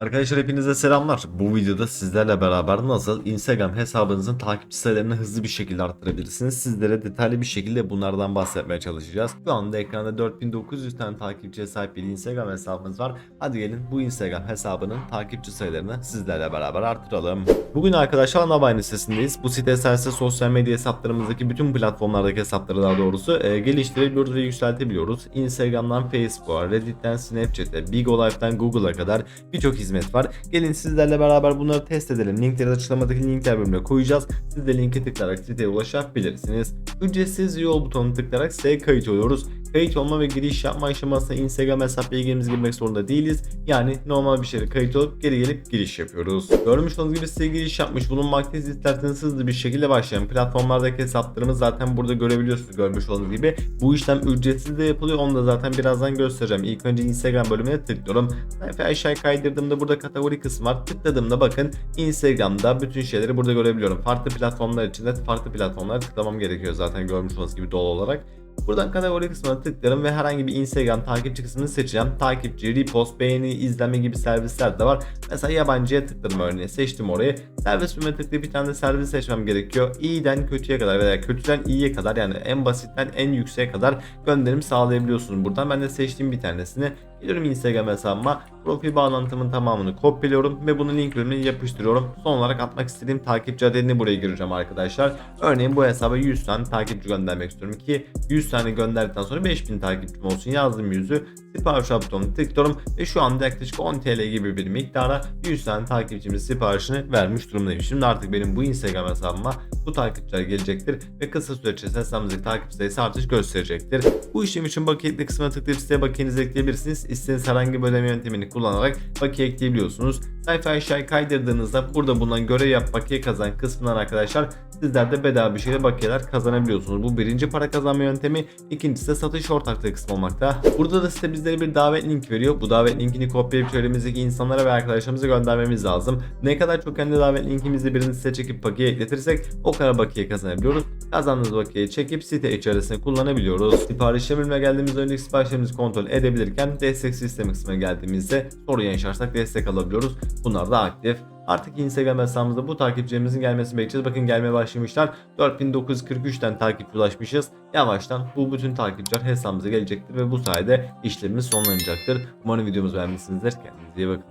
Arkadaşlar hepinize selamlar. Bu videoda sizlerle beraber nasıl Instagram hesabınızın takipçi sayılarını hızlı bir şekilde arttırabilirsiniz. Sizlere detaylı bir şekilde bunlardan bahsetmeye çalışacağız. Şu anda ekranda 4900 tane takipçiye sahip bir Instagram hesabımız var. Hadi gelin bu Instagram hesabının takipçi sayılarını sizlerle beraber arttıralım. Bugün arkadaşlar Anabayne sitesindeyiz. Bu site sayesinde sosyal medya hesaplarımızdaki bütün platformlardaki hesapları daha doğrusu e, geliştirebiliyoruz ve yükseltebiliyoruz. Instagram'dan Facebook'a, Reddit'ten Snapchat'e, Big Live'den Google'a kadar birçok hizmet var. Gelin sizlerle beraber bunları test edelim. Linkleri açıklamadaki linkler bölümüne koyacağız. Siz de linke tıklayarak siteye ulaşabilirsiniz. Ücretsiz yol butonunu tıklayarak siteye kayıt oluyoruz. Kayıt olma ve giriş yapma aşamasında Instagram hesap bilgimizi girmek zorunda değiliz. Yani normal bir şekilde kayıt olup geri gelip giriş yapıyoruz. Görmüş olduğunuz gibi siteye giriş yapmış bulunmaktayız. İsterseniz hızlı bir şekilde başlayalım. Platformlardaki hesaplarımız zaten burada görebiliyorsunuz görmüş olduğunuz gibi. Bu işlem ücretsiz de yapılıyor. Onu da zaten birazdan göstereceğim. İlk önce Instagram bölümüne tıklıyorum. Sayfa aşağı kaydırdığımda burada kategori kısmı var. Tıkladığımda bakın Instagram'da bütün şeyleri burada görebiliyorum. Farklı platformlar için de farklı platformlara tıklamam gerekiyor zaten görmüş olduğunuz gibi doğal olarak. Buradan kategori kısmına tıklarım ve herhangi bir Instagram takipçi kısmını seçeceğim. Takipçi, repost, beğeni, izleme gibi servisler de var. Mesela yabancıya tıkladım örneğin. Seçtim orayı. Servis bölümüne tıklayıp bir tane de servis seçmem gerekiyor. İyiden kötüye kadar veya kötüden iyiye kadar yani en basitten en yükseğe kadar gönderim sağlayabiliyorsunuz buradan. Ben de seçtiğim bir tanesini Gidiyorum Instagram hesabıma profil bağlantımın tamamını kopyalıyorum ve bunu link bölümüne yapıştırıyorum. Son olarak atmak istediğim takipçi adedini buraya gireceğim arkadaşlar. Örneğin bu hesaba 100 tane takipçi göndermek istiyorum ki 100 tane gönderdikten sonra 5000 takipçim olsun yazdım yüzü. Sipariş butonuna tıklıyorum ve şu anda yaklaşık 10 TL gibi bir miktara 100 tane takipçimin siparişini vermiş durumdayım. Şimdi artık benim bu Instagram hesabıma bu takipçiler gelecektir ve kısa süre içerisinde hesabımızdaki takipçi sayısı artış gösterecektir. Bu işlem için bakiyelik kısmına tıklayıp siteye bakiyenizi ekleyebilirsiniz. İstediğiniz herhangi bir ödeme yöntemini kullanarak bakiye ekleyebiliyorsunuz. Sayfa aşağıya kaydırdığınızda burada bulunan görev yap bakiye kazan kısmından arkadaşlar sizler de bedava bir şekilde bakiyeler kazanabiliyorsunuz. Bu birinci para kazanma yöntemi. İkincisi de satış ortaklığı kısmı olmakta. Burada da site bizlere bir davet link veriyor. Bu davet linkini kopyalayıp çevremizdeki insanlara ve arkadaşlarımıza göndermemiz lazım. Ne kadar çok kendi davet linkimizi birini site çekip bakiye ekletirsek o kadar bakiye kazanabiliyoruz. Kazandığımız bakiyeyi çekip site içerisinde kullanabiliyoruz. Sipariş bölümüne geldiğimizde önceki siparişlerimizi kontrol edebilirken destek sistemi kısmına geldiğimizde sorun yaşarsak destek alabiliyoruz. Bunlar da aktif. Artık Instagram hesabımızda bu takipçilerimizin gelmesini bekleyeceğiz. Bakın gelmeye başlamışlar. 4943'ten takipçi ulaşmışız. Yavaştan bu bütün takipçiler hesabımıza gelecektir ve bu sayede işlemimiz sonlanacaktır. Umarım videomuzu beğenmişsinizdir. Kendinize iyi bakın.